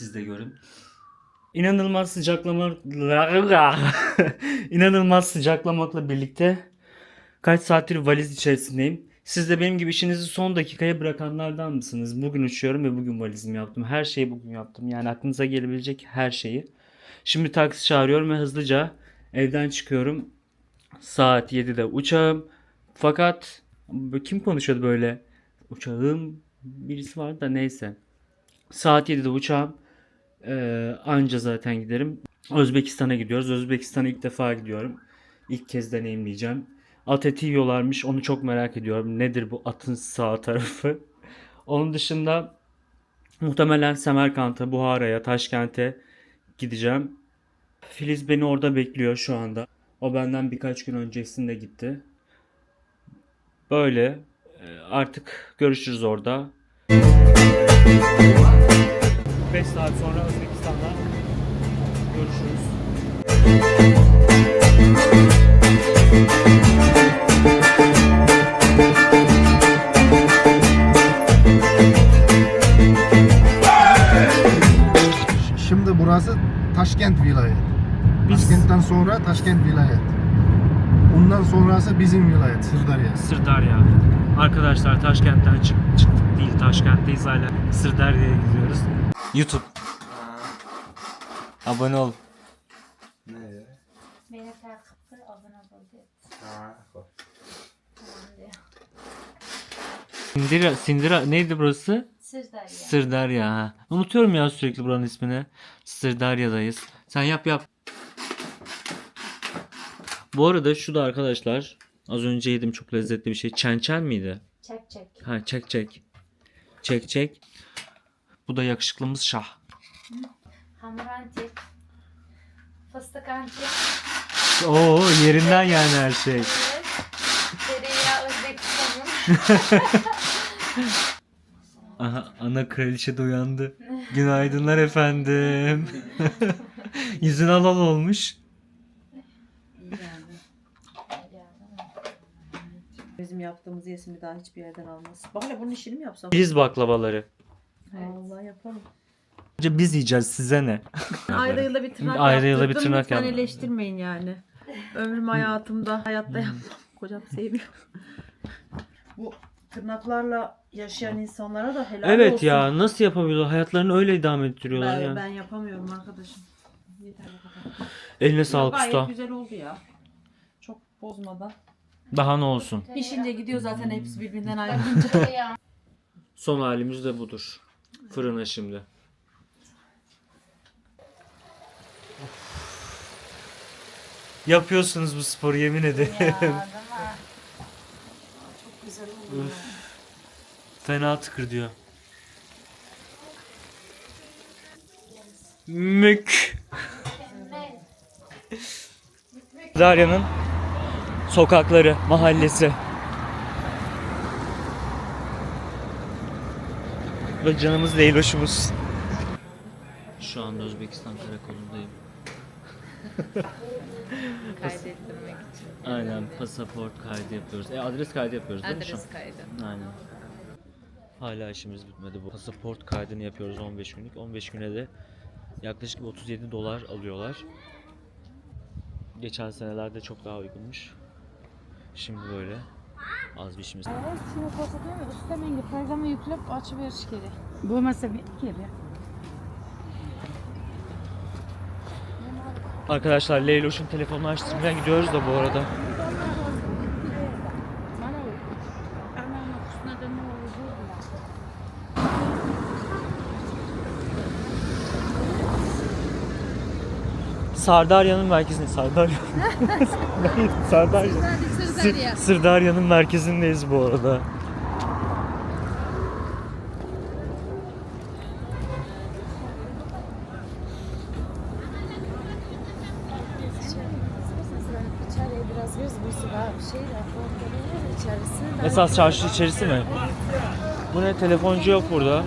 Siz de görün. İnanılmaz sıcaklama İnanılmaz sıcaklamakla birlikte kaç saattir valiz içerisindeyim. Siz de benim gibi işinizi son dakikaya bırakanlardan mısınız? Bugün uçuyorum ve bugün valizimi yaptım. Her şeyi bugün yaptım. Yani aklınıza gelebilecek her şeyi. Şimdi taksi çağırıyorum ve hızlıca evden çıkıyorum. Saat 7'de uçağım. Fakat kim konuşuyordu böyle? Uçağım birisi vardı da neyse. Saat 7'de uçağım. Ee, anca zaten giderim. Özbekistan'a gidiyoruz. Özbekistan'a ilk defa gidiyorum. İlk kez deneyimleyeceğim. At eti yiyorlarmış. Onu çok merak ediyorum. Nedir bu atın sağ tarafı? Onun dışında muhtemelen Semerkant'a, Buhara'ya, Taşkent'e gideceğim. Filiz beni orada bekliyor şu anda. O benden birkaç gün öncesinde gitti. Böyle. Ee, Artık görüşürüz orada. 5 saat sonra Özbekistan'da görüşürüz. Şimdi burası Taşkent vilayet. Biz Taşkent'ten sonra Taşkent vilayet. Ondan sonrası bizim vilayet Sırdarya. Sırdarya. Arkadaşlar Taşkent'ten çık çıktık değil Taşkent'teyiz hala. Sırdarya'ya gidiyoruz. YouTube. Abone ol. Beni takip et, abone ol diyor. Tamam diyor. Sindira, Sindira neydi burası? Sırdarya. Sırdarya. Ha. Unutuyorum ya sürekli buranın ismini. Sırdarya'dayız. Sen yap yap. Bu arada şu da arkadaşlar az önce yedim çok lezzetli bir şey. Çen çen miydi? Çek çek. Ha çek çek. Çek çek. Bu da yakışıklımız Şah. Hamur antik. Fıstık antik. Oo yerinden yani her şey. Evet. Tereyağı Özbekistan'ın. Aha ana kraliçe de uyandı. Günaydınlar efendim. Yüzün alal olmuş. Bizim yaptığımız yesin bir daha hiçbir yerden almaz. Bak hele bunun işini mi yapsam? Biz baklavaları. Allah yapalım. Önce biz yiyeceğiz size ne? Ayrı yılda bir tırnak Ayrı yılda bir yaptırdım. tırnak Lütfen eleştirmeyin yani. Ömrüm hayatımda hayatta yapmam. Kocam sevmiyor. Bu tırnaklarla yaşayan insanlara da helal Evet olsun. ya nasıl yapabiliyorlar? Hayatlarını öyle idame ettiriyorlar Ben, yani. ben yapamıyorum arkadaşım. Yeter bu kadar. Eline sağlık Gayet usta. güzel oldu ya. Çok bozmadan. Daha ne olsun. Pişince gidiyor zaten hepsi birbirinden ayrılınca. Son halimiz de budur. Fırına şimdi. Yapıyorsunuz bu sporu yemin ederim. Ya değil mi? Fena tıkır diyor. Mük. Zarya'nın sokakları, mahallesi. Ve canımız Leyloş'umuz. Şu anda Özbekistan karakolundayım. kaydettirmek için. Aynen pasaport kaydı yapıyoruz. E, adres kaydı yapıyoruz değil mi şu an? Adres kaydı. Aynen. Hala işimiz bitmedi bu. Pasaport kaydını yapıyoruz 15 günlük. 15 güne de yaklaşık 37 dolar alıyorlar. Geçen senelerde çok daha uygunmuş. Şimdi böyle az bir işimiz. Şimdi koşuyor üstten programı yüklep açıver geri. Bu masa bir kere. Arkadaşlar Leyloş'un telefonunu açtırmaya gidiyoruz da bu arada. Sardarya'nın merkezinde. Sardarya. Sardarya. Sır- Sırdarya'nın merkezindeyiz bu arada. Esas çarşı içerisi mi? Bu ne? Telefoncu yok burada.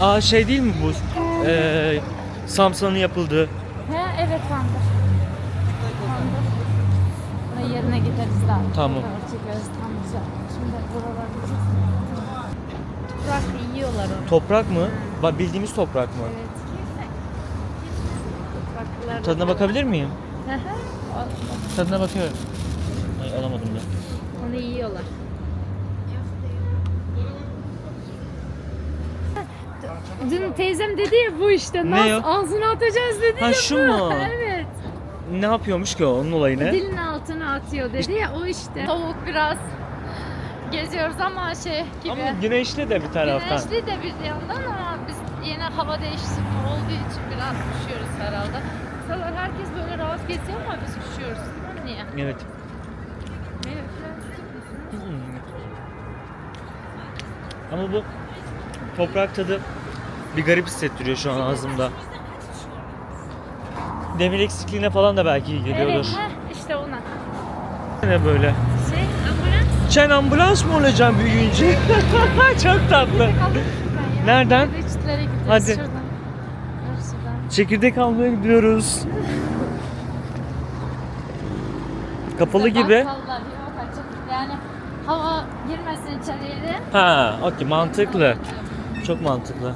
Aa şey değil mi bu? Ee, Samsun'un yapıldığı. He evet. Kandır. Buna yerine gideriz daha. Tamam. Fotoğraf Çekeriz tam güzel. Şimdi buralar. Toprak yiyorlar onu. Toprak mı? Bak bildiğimiz toprak mı? Evet. Tadına bakabilir miyim? Hı hı. O- Tadına bakıyorum. Ay alamadım da. Onu yiyorlar. Dün teyzem dedi ya bu işte. Ne Naz ağzına atacağız dedi Ha ya şu bu. mu? evet. Ne yapıyormuş ki o? Onun olayı ne? Dilin altına atıyor dedi ya o işte. Soğuk biraz geziyoruz ama şey gibi. Ama güneşli de bir taraftan. Güneşli de bir yandan ama biz yine hava değiştirme olduğu için biraz üşüyoruz herhalde. Mesela herkes böyle rahat geziyor ama biz üşüyoruz. Niye? Evet. Musun? Ama bu toprak tadı bir garip hissettiriyor şu an ağzımda. Demir eksikliğine falan da belki iyi geliyordur. Evet, heh, işte ona. Ne böyle? Şey, ambulans Sen ambulans mı olacaksın büyüyünce? Çok tatlı. Nereden? Hadi içlere gidiyoruz Hadi. şuradan. Çekirdek almaya gidiyoruz. Kapalı İşte gibi. bakkallar yok açık. Yani hava girmesin içeriye de. Ha, okey mantıklı. Çok mantıklı.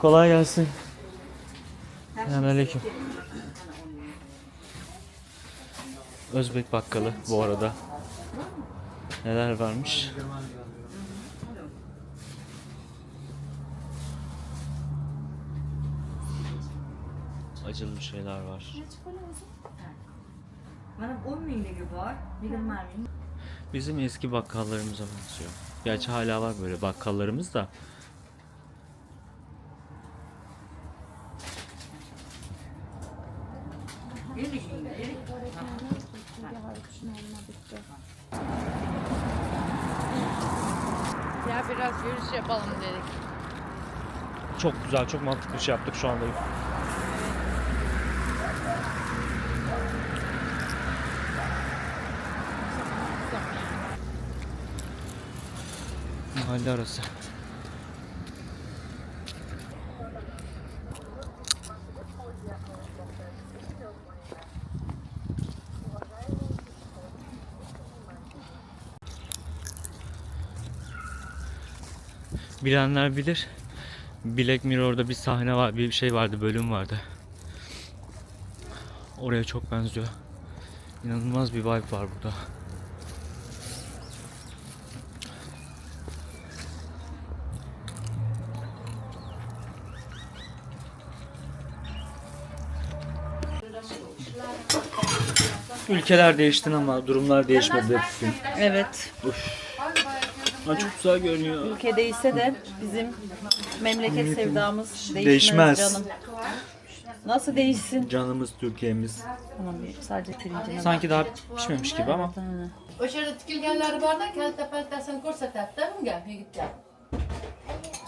Kolay gelsin. Selamünaleyküm. Özbek bakkalı bu arada. Neler varmış? Acılı bir şeyler var. Bana 10 binlik var. Bilim var mı? Bizim eski bakkallarımıza benziyor. Gerçi hala var böyle bakkallarımız da. Ya yürüyüş yapalım dedik. Çok güzel, çok mantıklı bir şey yaptık şu anda. Mahalle arası. Bilenler bilir. Black Mirror'da bir sahne var, bir şey vardı, bölüm vardı. Oraya çok benziyor. İnanılmaz bir vibe var burada. Ülkeler değişti ama durumlar değişmedi. Evet. Ay çok güzel görünüyor. Ülke değişse de bizim memleket sevdamız değişmez, Değişmez. canım. Nasıl değişsin? Canımız Türkiye'miz. Tamam sadece pirincine Sanki daha pişmemiş gibi ama. O'sha tikilganlari borda kalta paltasini ko'rsatyapti unga yigitga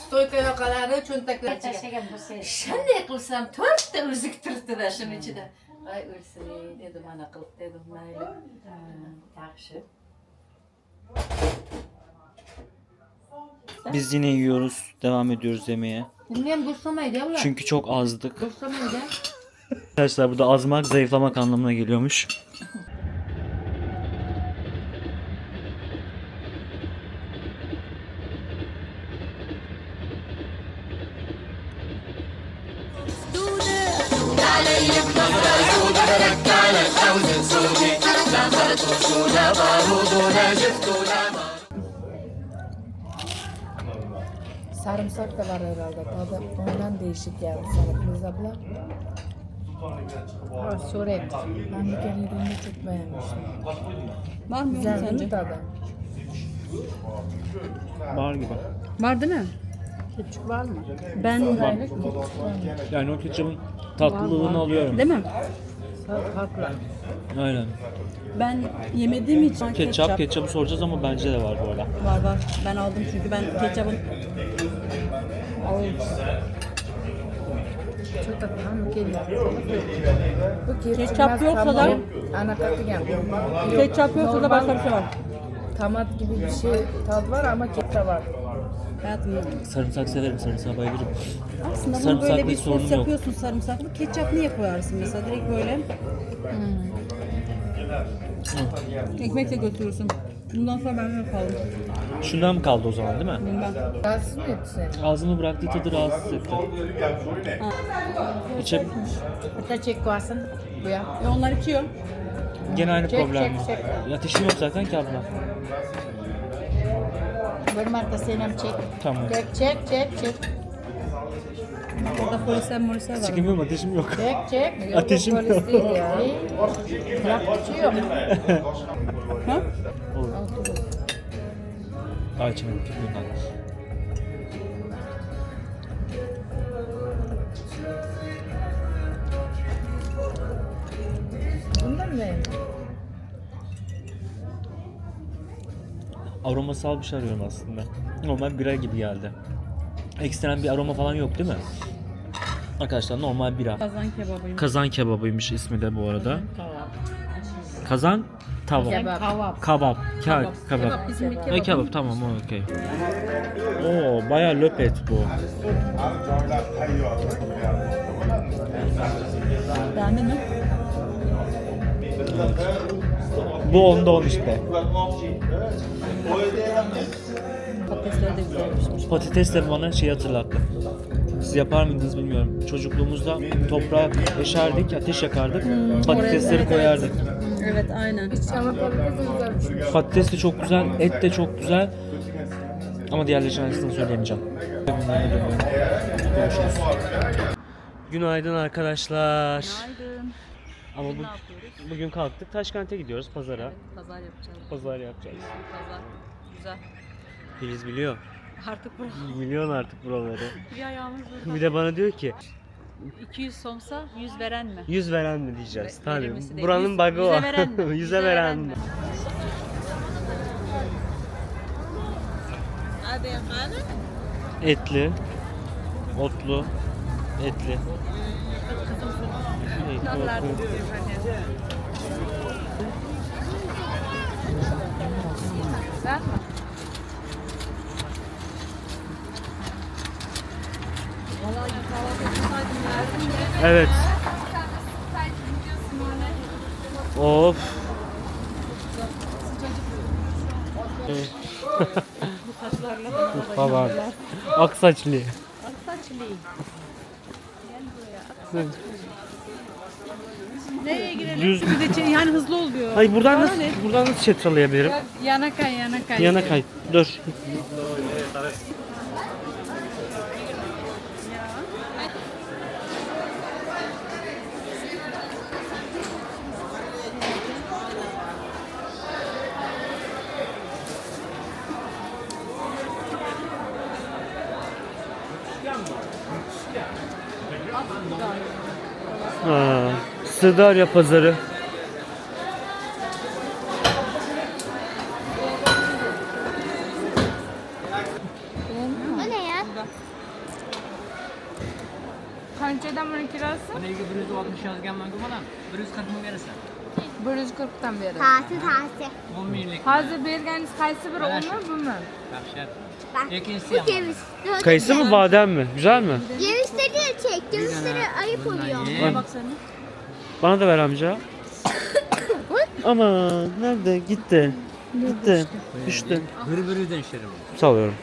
stoyka yoqalari cho'ntaklari Tashlagan bo'lsa qanday qilsam to'rtta uzuk turibdida shuni ichida voy o'lsin dedim ana qilib dedim mayli yaxshi Biz yine yiyoruz. Devam ediyoruz yemeye. buni ham go'shtlamaydi ular Çünkü çok azdık. go'shtlamaydi Arkadaşlar burada azmak zayıflamak anlamına geliyormuş. Sarımsak da var herhalde. Tadı ondan değişik geldi sana Filiz abla. Ha, Surek. Ben bir kere yediğimde çok beğenmiştim. Var mı Güzel değil mi tadı? Var gibi. Var değil mi? Küçük var mı? Ben Yani o ketçapın tatlılığını alıyorum. Değil mi? Haklı. Aynen. Ben yemediğim için Ketçap, ketçapı soracağız ama bence de var bu arada. Var var. Ben aldım çünkü ben ketçapın Çok geliyor. Bu Ketçap yoksa da- Anakatigen. ketçap yoksa da başka bir şey var. Tamat gibi bir şey tadı var ama ketçap var. Hayatım. Sarımsak severim, sarımsağa bayılırım. Aslında bunu Sarımsaklı böyle bir sorunum sos yok. yapıyorsun sarımsaklı. Ketçap niye koyarsın mesela direkt böyle? Ekmekle götürürsün. Bundan sonra ben de kaldım. Şundan mı kaldı o zaman değil mi? Bilmem. Rahatsız mı etti seni? Ağzımı bıraktığı tadı rahatsız etti. İçe Hatta çek koyarsın. Bu ya. E onlar içiyor. gene aynı Çek, problem çek. Ateşim yok zaten ki abla. Benim arkasıyla çek. Tamam. Çek çek çek çek. Orada polisler molisler var. Yok ateşim yok. Çek çek. Yok, Ateşim polis yok. değil ya. Bırak içiyor. Ha? Olur. Daha içemedim bundan. Bundan mı beğendin? Aromasal bir şey arıyorum aslında. Normal bira gibi geldi. Ekstrem bir aroma falan yok değil mi? Arkadaşlar normal bira. Kazan kebabıyım. Kazan kebabıymış ismi de bu arada. Kazan tava. Kebap. Kabap. Kebap. Kabap. Kebap bizim bir Ha, kebap. kebap tamam o okey. Oo bayağı löp et bu. Beğendin mi? Bu onda on işte. Patatesleri de güzel pişmiş. Patates de bana şey hatırlattı. Siz yapar mıydınız bilmiyorum. Çocukluğumuzda toprağa eşerdik, ateş yakardık, patatesleri evet, koyardık. Evet aynen. Ama patates de güzelmiş. Patates de çok güzel, et de çok güzel. Ama diğerleri arasında söyleyemeyeceğim. Görüşürüz. Günaydın arkadaşlar. Günaydın. Ama bu, Ne yapıyoruz? bugün kalktık Taşkent'e gidiyoruz pazara. Pazar yapacağız. Pazar yapacağız. Pazar. Güzel. Filiz biliyor. Artık bu. Milyon artık buraları. Bir ayağımız burada. Bir de bana diyor ki 200 somsa 100 veren mi? 100 veren mi diyeceğiz. Ve- Tabii. verilmesi değil. Buranın Yüz- bug'ı o. yüze veren mi? Yüze Yüze veren veren mi? mi? Etli, otlu, etli. Yapsaydım verdim Evet. Of. Falan. Aksaçlı. Saçlı. Nereye girelim? Düz. Bir de yani hızlı oluyor. Hayır buradan Bana nasıl ne? buradan nasıl çetralayabilirim? Yana kay, yana kay. Yana kay. Dur. Ha, Sırdarya pazarı. O ne ya? Qanchadan buni kirasi? Buniki 160 yozgan mangu bolam. 140 ming berasan. 140 dan beri. Tasi tasi. 10 minglik. Hozir berganingiz qaysi biri umi bumi? Dahshat. Bak Ekisi bu ceviz. Kayısı mı badem mi? Güzel mi? Cevizleri de çek. Cevizleri ayıp oluyor. Ye. Bak sen. Bana da ver amca. Ama nerede? Gitti. Gitti. Düştü. Bir-biridan shirin. Salıyorum.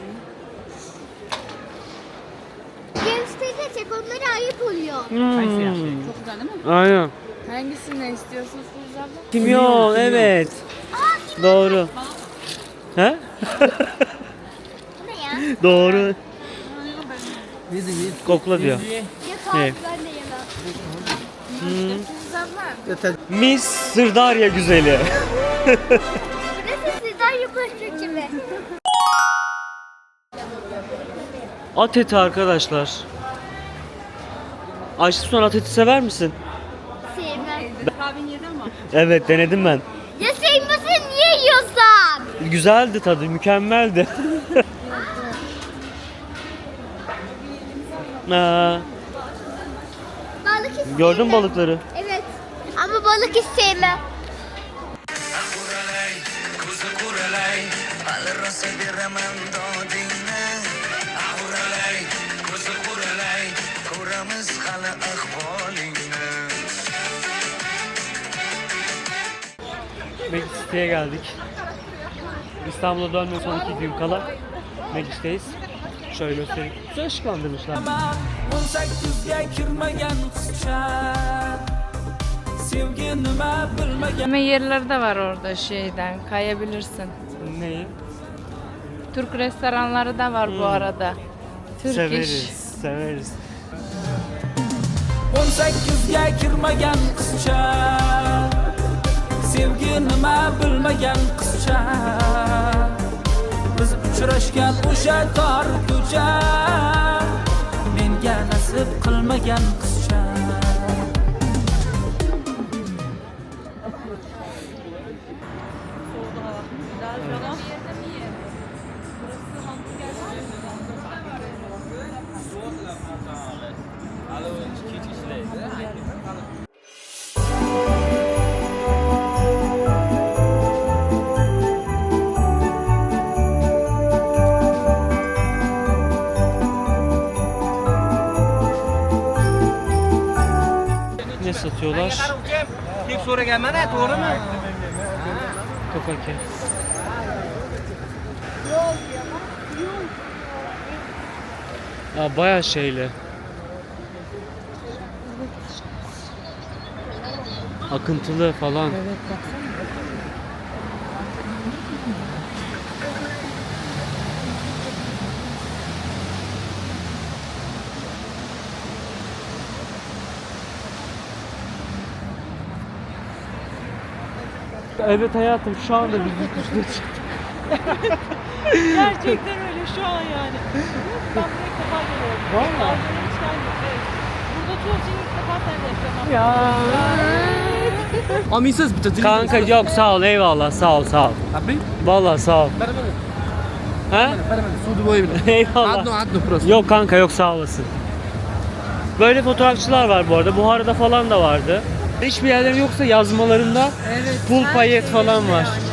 Cevizleri de çek. Onlara ayıp oluyor. Qaysi yaxshi? Çok güzel değil mi? Aynen. Hangisini istiyorsunuz Filiz abla? Kimyon, evet. Doğru. He? Doğru. Kokla diyor. Ne? tavuk ben de yemem. Mis Sırdarya güzeli. Burası sizden yukarı gibi. At eti arkadaşlar. Ayşe Sunan at eti sever misin? Sevmem. Evet denedim ben. Ya sevmesin niye yiyorsan? Güzeldi tadı, mükemmeldi. Aa, Balık hiç gördün mü balıkları? Evet. Ama balık sevmem. Meksik'e geldik. İstanbul'a dönme son iki gün kala Meksik'teyiz. Şöyle göstereyim. Güzel ışıklandırmışlar. Yeme yerleri de var orada şeyden kayabilirsin. Neyi? Türk restoranları da var bu arada. Türk severiz, iş. severiz. 18ga kirmagan qizcha sevgi nima bilmagan qizcha biz uchrashgan o'sha tor ko'cha menga nasib qilmagan qizcha Ne satıyorlar? Deb so'raganman-a, to'g'rimi? Kokake. Aa, bayağı şeyli. Akıntılı falan. Evet baksana. Evet hayatım şu anda biz yurt dışına çıktık. Gerçekten öyle şu an yani. Ben buraya ilk defa geliyorum. Valla. Daha önce hiç gelmedim, evet. Burada çoğu ilk defa seninle yapıyorum. Olmaysiz bitta Kanka yok sağ ol eyvallah sağ ol sağ ol. Abi, Vallahi sağ ol. Ha? sudi bo'yi bilan. Eyvallah. Adno, adno prosto. Yok kanka yok sağ olasın. Böyle fotoğrafçılar var bu arada. Buhara'da falan da vardı. Hiçbir yerleri yoksa yazmalarında pul payet falan var. Her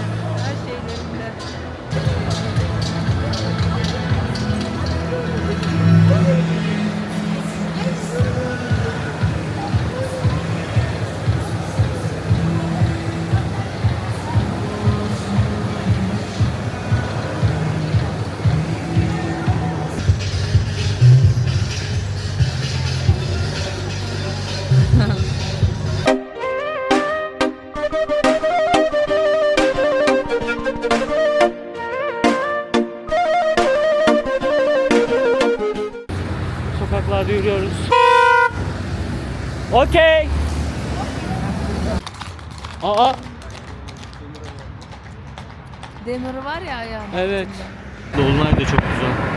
yürüyoruz. Okey. Aa Demir var ya ayağında. evet. Dolunay da çok güzel.